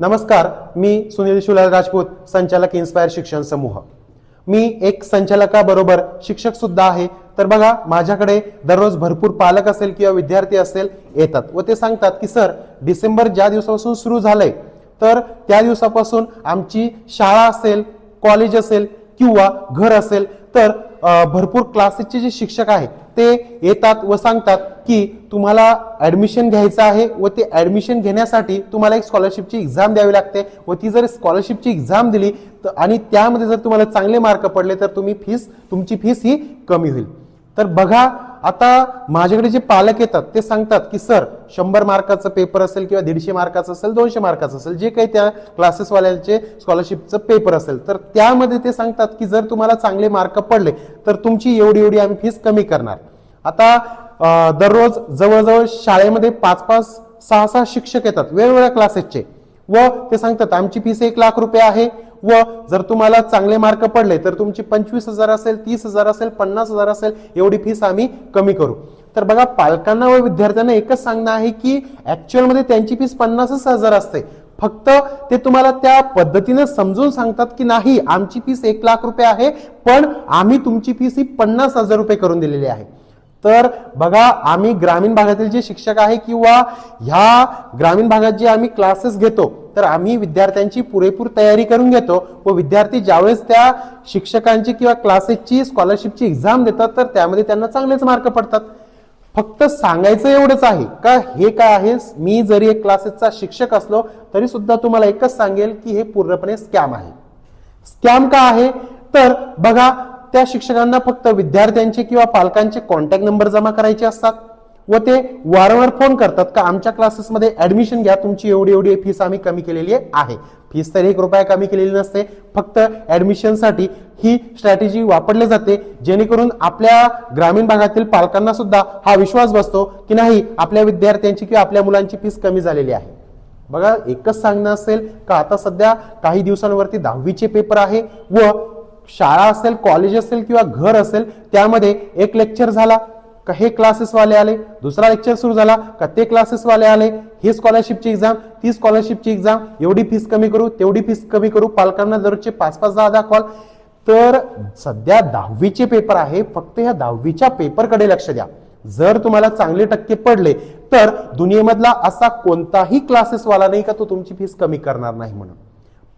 नमस्कार मी सुनील शुलाल राजपूत संचालक इन्स्पायर शिक्षण समूह. मी एक संचालकाबरोबर शिक्षक सुद्धा आहे. तर बघा माझ्याकडे दररोज भरपूर पालक असेल किंवा विद्यार्थी असेल येतात व ते सांगतात की सर डिसेंबर ज्या दिवसापासून सुरू झालंय तर त्या दिवसापासून आमची शाळा असेल कॉलेज असेल किंवा घर असेल तर भरपूर क्लासेसचे जे शिक्षक आहेत ते येतात व सांगतात की तुम्हाला ऍडमिशन घ्यायचं आहे व ते ऍडमिशन घेण्यासाठी तुम्हाला एक स्कॉलरशिपची एक्झाम द्यावी लागते. व ती जर स्कॉलरशिपची एक्झाम दिली तर आणि त्यामध्ये जर तुम्हाला चांगले मार्क पडले तर तुम्ही फीस तुमची फीस ही कमी होईल. तर बघा आता माझ्याकडे जे पालक येतात ते सांगतात की सर शंभर मार्काचं पेपर असेल किंवा दीडशे मार्काचं असेल दोनशे मार्काचं असेल जे काही त्या क्लासेसवाल्यांचे स्कॉलरशिपचं पेपर असेल. तर त्यामध्ये ते सांगतात की जर तुम्हाला चांगले मार्क पडले तर तुमची एवढी एवढी आम्ही फीस कमी करणार. आता दररोज जवळजवळ शाळेमध्ये पाच पाच सहा सहा शिक्षक येतात वेगवेगळ्या क्लासेसचे व ते सांगतात आमची फीस एक लाख रुपये आहे व जर तुम्हाला चांगले मार्क पडले तर तुमची पंचवीस हजार असेल तीस हजार असेल पन्नास हजार असेल एवढी फीस आम्ही कमी करू. तर बघा पालकांना व विद्यार्थ्यांना एकच सांगणं आहे की ऍक्च्युअलमध्ये त्यांची फीस पन्नासच हजार असते. फक्त ते तुम्हाला त्या पद्धतीने समजून सांगतात की नाही आमची फीस एक लाख रुपये आहे पण आम्ही तुमची फीस ही पन्नास हजार रुपये करून दिलेली आहे. तर बघा आम्ही ग्रामीण भागातील जे शिक्षक आहे किंवा ह्या ग्रामीण भागात जे आम्ही क्लासेस घेतो तर आम्ही विद्यार्थ्यांची पुरेपूर तयारी करून घेतो व विद्यार्थी ज्यावेळेस त्या शिक्षकांची किंवा क्लासेसची स्कॉलरशिपची एक्झाम देतात तर त्यामध्ये त्यांना चांगलेच मार्क पडतात. फक्त सांगायचं एवढंच आहे का हे काय आहे? मी जरी एक क्लासेसचा शिक्षक असलो तरी सुद्धा तुम्हाला एकच सांगेल की हे पूर्णपणे स्कॅम आहे. स्कॅम का आहे? तर बघा त्या शिक्षकांना फक्त विद्यार्थ्यांचे किंवा पालकांचे कॉन्टॅक्ट नंबर जमा करायचे असतात. व ते वारंवार फोन करतात का आमच्या क्लासेसमध्ये ऍडमिशन घ्या तुमची एवढी एवढी फीस आम्ही कमी केलेली आहे. फीस तर एक रुपया कमी केलेली नसते. फक्त ऍडमिशनसाठी ही स्ट्रॅटेजी वापरली जाते. जेणेकरून आपल्या ग्रामीण भागातील पालकांना सुद्धा हा विश्वास बसतो की नाही आपल्या विद्यार्थ्यांची किंवा आपल्या मुलांची फीस कमी झालेली आहे. बघा एकच सांगणं असेल का आता सध्या काही दिवसांवरती दहावीचे पेपर आहे व शाळा असेल कॉलेज असेल किंवा घर असेल त्यामध्ये एक लेक्चर झाला. का हे क्लासेस वाले आले? दुसरा लेक्चर सुरू झाला का ते क्लासेस वाले आले? ही स्कॉलरशिपची एक्झाम ती स्कॉलरशिपची एक्झाम एवढी फीस कमी करू तेवढी फीस कमी करू पालकांना दररोजचे पाच पाच दहा दहा कॉल तर सध्या दहावीचे पेपर आहे फक्त या दहावीच्या पेपरकडे लक्ष द्या. जर तुम्हाला चांगले टक्के पडले तर दुनियेमधला असा कोणताही क्लासेसवाला नाही का तो तुमची फीस कमी करणार नाही म्हणून.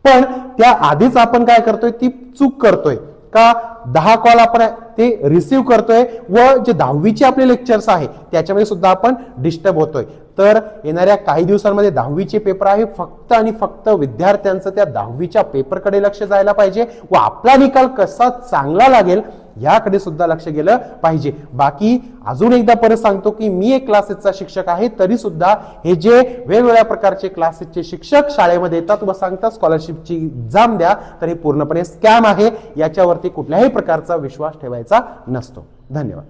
पण त्या आधीच आपण काय करतोय? ती चूक करतोय. का? दहा कॉल आपण ते रिसीव करतोय व जे दहावीचे आपले लेक्चर्स आहे त्याच्यामध्ये सुद्धा आपण डिस्टर्ब होतोय. तर येणाऱ्या काही दिवसांमध्ये दहावीचे पेपर आहे फक्त आणि फक्त विद्यार्थ्यांचं त्या दहावीच्या पेपरकडे लक्ष जायला पाहिजे व आपला निकाल कसा चांगला लागेल याकडे सुद्धा लक्ष गेलं पाहिजे. बाकी अजून एकदा परत सांगतो की मी एक क्लासेसचा शिक्षक आहे तरी सुद्धा हे जे वेगवेगळ्या प्रकारचे क्लासेसचे शिक्षक शाळेमध्ये येतात व सांगतात स्कॉलरशिपची एक्झाम द्या तर हे पूर्णपणे स्कॅम आहे. याच्यावरती कुठल्याही प्रकारचा विश्वास ठेवायचा नसतो. धन्यवाद.